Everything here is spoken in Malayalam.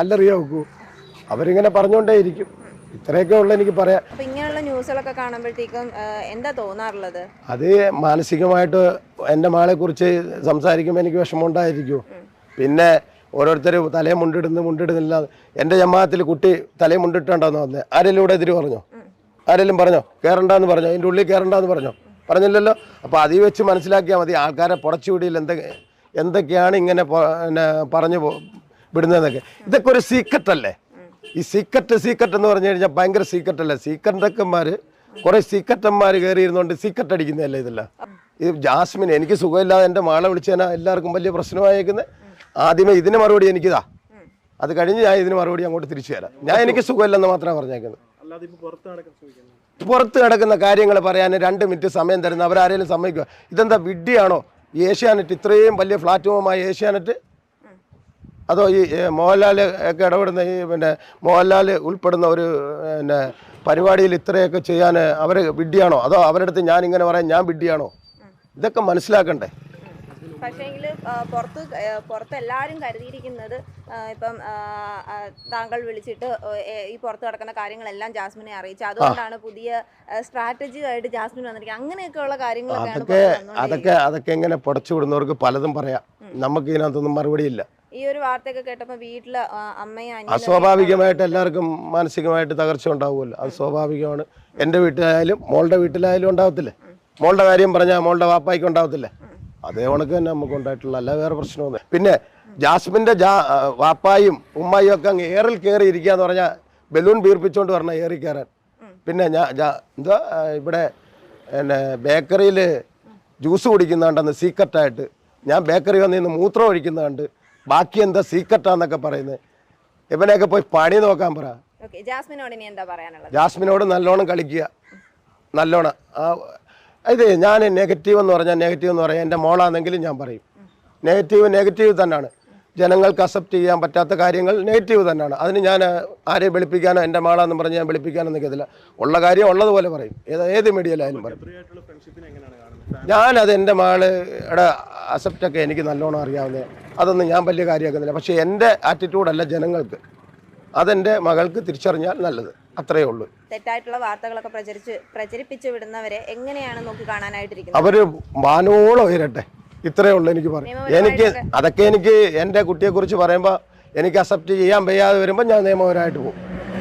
അല്ലറിയാ നോക്കൂ അവരിങ്ങനെ പറഞ്ഞുകൊണ്ടേയിരിക്കും ഇത്രയൊക്കെ ഉള്ളു എനിക്ക് പറയാം അപ്പൊ ഇങ്ങനെയുള്ള ന്യൂസുകളൊക്കെ കാണുമ്പോഴത്തേക്കും എന്താ തോന്നാറുള്ളത്? അത് മാനസികമായിട്ട് എന്റെ മാളെ കുറിച്ച് സംസാരിക്കുമ്പോൾ എനിക്ക് വിഷമമുണ്ടായിരിക്കും. പിന്നെ ഓരോരുത്തർ തലയെ മുണ്ടിടുന്നു മുണ്ടിടുന്നില്ല. എന്റെ ജമാഅത്തിൽ കുട്ടി തലയെ മുണ്ടിട്ടുണ്ടോന്ന് വന്നേ ആരെങ്കിലും ഇവിടെ എതിര് പറഞ്ഞോ? ആരെങ്കിലും പറഞ്ഞോ? കയറണ്ടെന്ന് പറഞ്ഞോ? അതിന്റെ ഉള്ളിൽ കയറണ്ടെന്ന് പറഞ്ഞോ? പറഞ്ഞില്ലല്ലോ? അപ്പോൾ അതിൽ വെച്ച് മനസ്സിലാക്കിയാൽ മതി. ആൾക്കാരെ പുറച്ചുവിടിയിൽ എന്തൊക്കെ എന്തൊക്കെയാണ് ഇങ്ങനെ പിന്നെ പറഞ്ഞു വിടുന്നതെന്നൊക്കെ. ഇതൊക്കെ ഒരു സീക്രട്ട് അല്ലേ? ഈ സീക്രട്ട് സീക്രട്ട് എന്ന് പറഞ്ഞു കഴിഞ്ഞാൽ ഭയങ്കര സീക്രട്ട് അല്ലേ? സീക്രട്ടക്കന്മാർ കുറെ സീക്രട്ടന്മാർ കയറി ഇരുന്നുകൊണ്ട് സീക്രട്ട് അടിക്കുന്നതല്ലേ ഇതല്ല? ഈ ജാസ്മിൻ എനിക്ക് സുഖമില്ലാതെ എന്റെ മാള വിളിച്ചതിനാ എല്ലാവർക്കും വലിയ പ്രശ്നമായേക്കുന്നത് ആദ്യമേ ഇതിന് മറുപടി എനിക്കിതാ. അത് കഴിഞ്ഞ് ഞാൻ ഇതിന് മറുപടി അങ്ങോട്ട് തിരിച്ചു തരാം. ഞാൻ എനിക്ക് സുഖമില്ലെന്ന് മാത്രമേ പറഞ്ഞേക്കുന്നത്. പുറത്ത് കിടക്കുന്ന കാര്യങ്ങൾ പറയാൻ രണ്ട് മിനിറ്റ് സമയം തരുന്ന അവരാരെങ്കിലും സമ്മതിക്കുക ഇതെന്താ വിഡ്ഡിയാണോ ഈ ഏഷ്യാനെറ്റ് ഇത്രയും വലിയ പ്ലാറ്റ്ഫോമായ ഏഷ്യാനെറ്റ് അതോ ഈ മോഹൻലാൽ ഒക്കെ ഇടപെടുന്ന ഈ പിന്നെ മോഹൻലാൽ ഉൾപ്പെടുന്ന ഒരു പിന്നെ പരിപാടിയിൽ ഇത്രയൊക്കെ ചെയ്യാൻ അവർ വിഡ്ഢിയാണോ? അതോ അവരുടെ അടുത്ത് ഞാൻ ഇങ്ങനെ പറയാൻ ഞാൻ വിഡ്ഢിയാണോ? ഇതൊക്കെ മനസ്സിലാക്കണ്ടേ? പക്ഷേങ്കിൽ പുറത്ത് പുറത്ത് എല്ലാവരും കരുതിയിരിക്കുന്നത് ഇപ്പം താങ്കൾ വിളിച്ചിട്ട് ഈ പുറത്ത് കിടക്കുന്ന കാര്യങ്ങളെല്ലാം ജാസ്മിനെ അറിയിച്ചു അതുകൊണ്ടാണ് പുതിയ സ്ട്രാറ്റജി ആയിട്ട് ജാസ്മിൻ വന്നിരിക്കുന്നത്. അങ്ങനെയൊക്കെയുള്ള കാര്യങ്ങളൊക്കെ അതൊക്കെ. അതൊക്കെ അതൊക്കെ എങ്ങനെ പുടച്ചു വിടുന്നവർക്ക് പലതും പറയാം. നമുക്ക് ഇതിനകത്തൊന്നും മറുപടിയില്ല. ഈ ഒരു വാർത്തയൊക്കെ കേട്ടപ്പോൾ വീട്ടിൽ അമ്മയാണ് അമ്മയും അസ്വാഭാവികമായിട്ട് എല്ലാവർക്കും മാനസികമായിട്ട് തകർച്ച ഉണ്ടാവുമല്ലോ. അത് സ്വാഭാവികമാണ്. എന്റെ വീട്ടിലായാലും മോളുടെ വീട്ടിലായാലും ഉണ്ടാവത്തില്ലേ? മോളുടെ കാര്യം പറഞ്ഞാൽ മോളുടെ വാപ്പായ്ക്ക് ഉണ്ടാവത്തില്ലേ? അതേ കണക്ക് തന്നെ നമുക്ക് ഉണ്ടായിട്ടുള്ള. അല്ല വേറെ പ്രശ്നമൊന്നും പിന്നെ ജാസ്മിന്റെ ജാ വാപ്പായും ഉമ്മായും ഒക്കെ അങ്ങ് ഏറിൽ കയറി ഇരിക്കുക എന്ന് പറഞ്ഞാൽ ബലൂൺ വീർപ്പിച്ചുകൊണ്ട് പറഞ്ഞാൽ ഏറി കയറാൻ. പിന്നെ ഞാൻ എന്തോ ഇവിടെ പിന്നെ ബേക്കറിയിൽ ജ്യൂസ് കുടിക്കുന്നുണ്ടെന്ന് സീക്രട്ടായിട്ട് ഞാൻ ബേക്കറി വന്ന് നിന്ന് മൂത്രം ഒഴിക്കുന്നുണ്ട് ബാക്കി എന്താ സീക്രട്ടാന്നൊക്കെ പറയുന്നത്. ഇവനെയൊക്കെ പോയി പണി നോക്കാൻ പറ. ജാസ്മിനോട് ഇനി എന്താ പറയാനുള്ളത്? ജാസ്മിനോട് നല്ലോണം കളിക്കുക. നല്ലോണം. ആ ഇത് ഞാൻ നെഗറ്റീവ് എന്ന് പറഞ്ഞാൽ നെഗറ്റീവ് എന്ന് പറയാം. എന്റെ മോളാണെങ്കിലും ഞാൻ പറയും. നെഗറ്റീവ് നെഗറ്റീവ് തന്നെയാണ് ജനങ്ങൾക്ക് അക്സെപ്റ്റ് ചെയ്യാൻ പറ്റാത്ത കാര്യങ്ങൾ നെഗറ്റീവ് തന്നെയാണ്. അതിന് ഞാൻ ആരെയും വെളുപ്പിക്കാനോ എന്റെ മാളാന്ന് പറഞ്ഞ് ഞാൻ വെളുപ്പിക്കാനോ നിൽക്കത്തില്ല. ഉള്ള കാര്യം ഉള്ളതുപോലെ പറയും. ഏത് ഏത് മീഡിയയിലായാലും പറയും. ഞാനത് എന്റെ മാളുടെ അക്സെപ്റ്റൊക്കെ എനിക്ക് നല്ലോണം അറിയാവുന്നത് അതൊന്നും ഞാൻ വലിയ കാര്യമാക്കുന്നില്ല. പക്ഷേ എന്റെ ആറ്റിറ്റ്യൂഡല്ല ജനങ്ങൾക്ക്. അതെന്റെ മകൾക്ക് തിരിച്ചറിഞ്ഞാൽ നല്ലത്. അത്രയേ ഉള്ളൂ. തെറ്റായിട്ടുള്ള വാർത്തകളൊക്കെ പ്രചരിച്ച് പ്രചരിപ്പിച്ചു വിടുന്നവരെ എങ്ങനെയാണ് നോക്കി കാണാനായിട്ടിരിക്കുന്നത്? അവർ വാനോളം ഉയരട്ടെ. ഇത്രയേ ഉള്ളൂ എനിക്ക് പറയാം എനിക്ക് അതൊക്കെ എനിക്ക് എന്റെ കുട്ടിയെക്കുറിച്ച് പറയുമ്പോൾ എനിക്ക് അക്സെപ്റ്റ് ചെയ്യാൻ വയ്യാതെ വരുമ്പോൾ ഞാൻ നിയമപരമായിട്ട് പോകും.